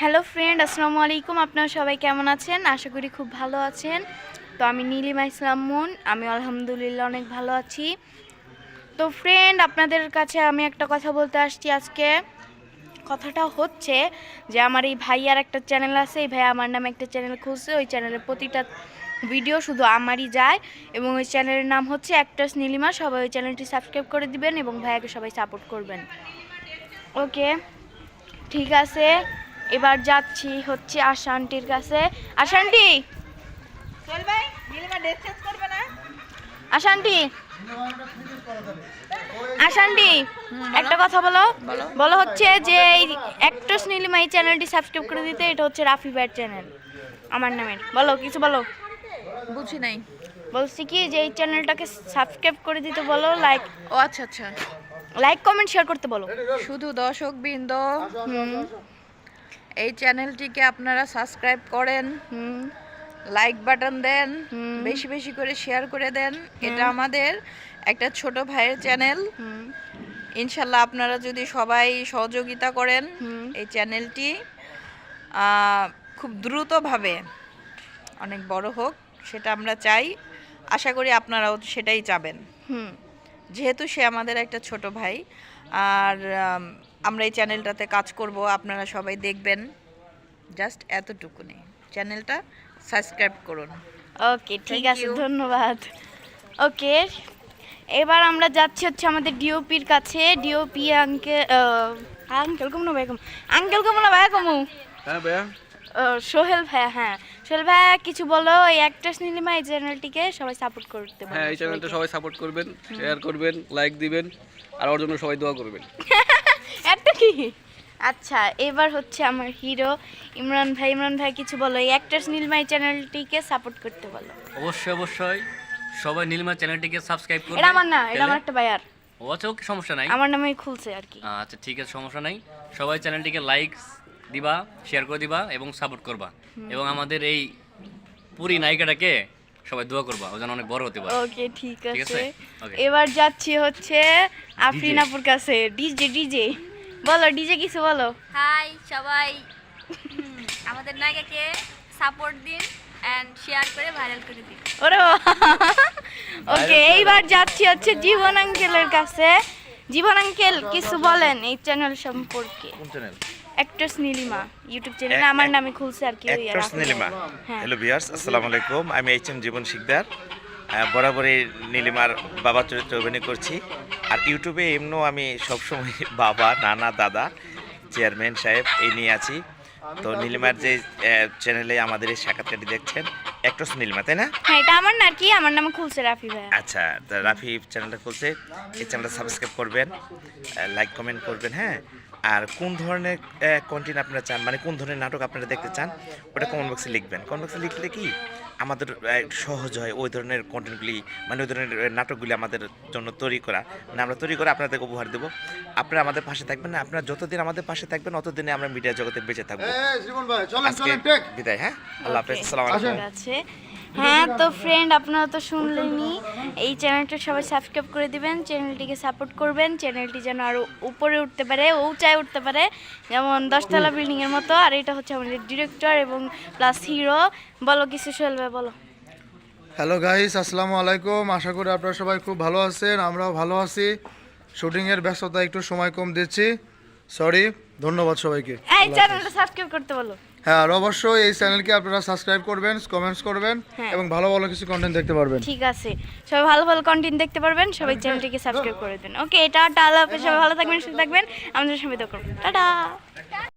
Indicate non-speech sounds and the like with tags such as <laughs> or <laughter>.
Hello friend, আসসালামু আলাইকুম। আপনারা সবাই কেমন আছেন? আশা করি খুব ভালো আছেন। তো আমি নীলিমা ইসলাম মুন, আমি আলহামদুলিল্লাহ অনেক ভালো আছি। তো ফ্রেন্ড, আপনাদের কাছে আমি একটা কথা বলতে আসছি আজকে। কথাটা হচ্ছে যে আমার এই ভাইয়ার একটা চ্যানেল আছে, এই ভাইয়া আমার নামে একটা চ্যানেল খুলছে। ওই চ্যানেলের প্রতিটা ভিডিও শুধু আমারই যায় এবং ওই চ্যানেলের নাম হচ্ছে অ্যাক্টার্স নীলিমা। সবাই ওই চ্যানেলটি সাবস্ক্রাইব করে দিবেন এবং ভাইয়াকে সবাই সাপোর্ট করবেন। ওকে, ঠিক আছে। এবার যাচ্ছি হচ্ছে আশান্টির কাছে। আশান্টি চল ভাই নীলিমা ড্রেস চেঞ্জ করবে না। আশান্টি আশান্টি একটা কথা বলো। বলো। হচ্ছে যে এই অ্যাক্ট্রেস নীলিমা এই চ্যানেলটি সাবস্ক্রাইব করে দিতে এটা হচ্ছে রাফি ভাইয়ের চ্যানেল আমার নামের। বলো কিছু বলো। বুঝি নাই। বলছি কি যে এই চ্যানেলটাকে সাবস্ক্রাইব করে দিতে বলো লাইক ও আচ্ছা আচ্ছা। লাইক কমেন্ট শেয়ার করতে বলো। শুধু দর্শক বৃন্দ হুম। এই চ্যানেলটিকে আপনারা সাবস্ক্রাইব করেন লাইক বাটন দেন বেশি বেশি করে শেয়ার করে দেন। এটা আমাদের একটা ছোট ভাইয়ের চ্যানেল হুম। ইনশাল্লাহ আপনারা যদি সবাই সহযোগিতা করেন এই চ্যানেলটি খুব দ্রুতভাবে অনেক বড় হোক সেটা আমরা চাই। আশা করি আপনারাও সেটাই চাবেন। হুম। যেহেতু সে আমাদের একটা ছোট ভাই আর আমরা এই চ্যানেলটাতে কাজ করব আপনারা সবাই দেখবেন। জাস্ট এতটুকুনি। চ্যানেলটা সাবস্ক্রাইব করুন। ওকে ঠিক আছে ধন্যবাদ। ওকে এবার আমরা যাচ্ছি হচ্ছে আমাদের ডিওপির কাছে। ডিওপি আঙ্কেল আঙ্কেল কমনো ভাই কম আঙ্কেল কমনো ভাই কমু। হ্যাঁ ভাইয়া। সোহেল ভাইয়া হ্যাঁ। সোহেল ভাইয়া কিছু বলো এই অ্যাক্ট্রেস নীলিমা এই চ্যানেলটিকে সবাই সাপোর্ট করতে হ্যাঁ এই চ্যানেলটা সবাই সাপোর্ট করবেন শেয়ার করবেন লাইক দিবেন আর ওর জন্য সবাই দোয়া করবেন। <laughs> একটা কি আচ্ছা এবার হচ্ছে আমার হিরো ইমরান ভাই। ইমরান ভাই কিছু বলো। এই অ্যাক্ট্রেস নীলিমা এই চ্যানেলটিকে সাপোর্ট করতে বলো। অবশ্যই অবশ্যই। সবাই নীলিমা চ্যানেলটিকে সাবস্ক্রাইব করবে। এটা আমার না এটা আমার একটা ভাইয়ার ও আচ্ছা ওকে সমস্যা নাই। আমার নামে খুলছে আর কি। আচ্ছা ঠিক আছে সমস্যা নাই। সবাই চ্যানেলটিকে লাইক দিবা শেয়ার করে দিবা এবং সাপোর্ট করবা। এবং আমাদের এই পুরি নায়িকাটাকে সবাই দোয়া করবা ও যেন অনেক বড় হতে পারে। ওকে ঠিক আছে? এবার যাচ্ছি হচ্ছে আফরিন আপুর কাছে। ডিজে ডিজে বলো ডিজে কিছু বলো। হাই সবাই। আমাদের নায়িকাকে সাপোর্ট দিন অ্যান্ড শেয়ার করে ভাইরাল করে দিন। ওরে ওকে এইবার যাচ্ছি হচ্ছে জীবন আঙ্কেলের কাছে। জীবন আঙ্কেল কিছু বলেন এই চ্যানেল সম্পর্কে? কোন channel actress Nilima YouTube channel আমার নামে খুলছে আর কি ওই আর নীলিমা হ্যাঁ। হ্যালো ভিউয়ার্স আসসালামু আলাইকুম। আমি এইচ এম জীবন শিকদার বরাবরই নীলিমার বাবা চরিত্রে অভিনয় করছি। আর ইউটিউবে এমনও আমি সবসময় <laughs> বাবা নানা দাদা চেয়ারম্যান সাহেব এই নিয়ে আছি। তো নীলিমার যে চ্যানেলে আমাদের এই সাক্ষাৎকারটি দেখছেন অ্যাক্টর্স নীলিমা তাই না? হ্যাঁ এটা আমার না কি আমার নাম খুলছে রাফি ভাই আচ্ছা তা রাফি চ্যানেলটা খুলছে এই চ্যানেলটা সাবস্ক্রাইব করবেন লাইক কমেন্ট করবেন হ্যাঁ? আর কোন ধরনের কন্টেন্ট আপনারা চান মানে কোন ধরনের নাটক আপনারা দেখতে চান ওটা কমেন্ট বক্সে লিখবেন। কমেন্ট বক্সে লিখলে কি আমাদের সহজ হয় ওই ধরনের কন্টেন্টগুলি মানে ওই ধরনের নাটকগুলি আমাদের জন্য তৈরি করা। মানে আমরা তৈরি করে আপনাদেরকে উপহার দেবো। আপনারা আমাদের পাশে থাকবেন না আপনারা যতদিন আমাদের পাশে থাকবেন ততদিনে আমরা মিডিয়া জগতে বেঁচে থাকব। এই জীবন ভাই চলেন আজকে বিদায় হ্যাঁ? আল্লাহ হাফেজ সালাম আসসালামু আলাইকুম। হ্যাঁ তো ফ্রেন্ড আপনারা তো শুনলেনই। এই চ্যানেলটা সবাই সাবস্ক্রাইব করে দিবেন চ্যানেলটিকে সাপোর্ট করবেন চ্যানেলটি যেন আরও উপরে উঠতে পারে ও উঁচায় উঠতে পারে। যেমন দশতলা বিল্ডিংয়ের মতো আর এটা হচ্ছে আমাদের ডিরেক্টর এবং প্লাস হিরো বলো কিছু চলবে বলো। হ্যালো গাইস আসসালামু আলাইকুম। আশা করি আপনারা সবাই খুব ভালো আছেন আমরাও ভালো আছি। শুটিংয়ের ব্যস্ততা একটু সময় কম দিচ্ছি। সরি ধন্যবাদ সবাইকে। এই চ্যানেলটা সাবস্ক্রাইব করতে বলো। হ্যাঁ আর অবশ্যই এই চ্যানেলকে আপনারা সাবস্ক্রাইব করবেন কমেন্টস করবেন হ্যাঁ। এবং ভালো ভালো কিছু কন্টেন্ট দেখতে পারবেন। ঠিক আছে। সবাই ভালো ভালো কন্টেন্ট দেখতে পারবেন সবাই চ্যানেলটিকে সাবস্ক্রাইব করে দেন। ওকে এটা টালা সবাই ভালো থাকবেন সুস্থ থাকবেন। আমাদের সবাই তো টাটা।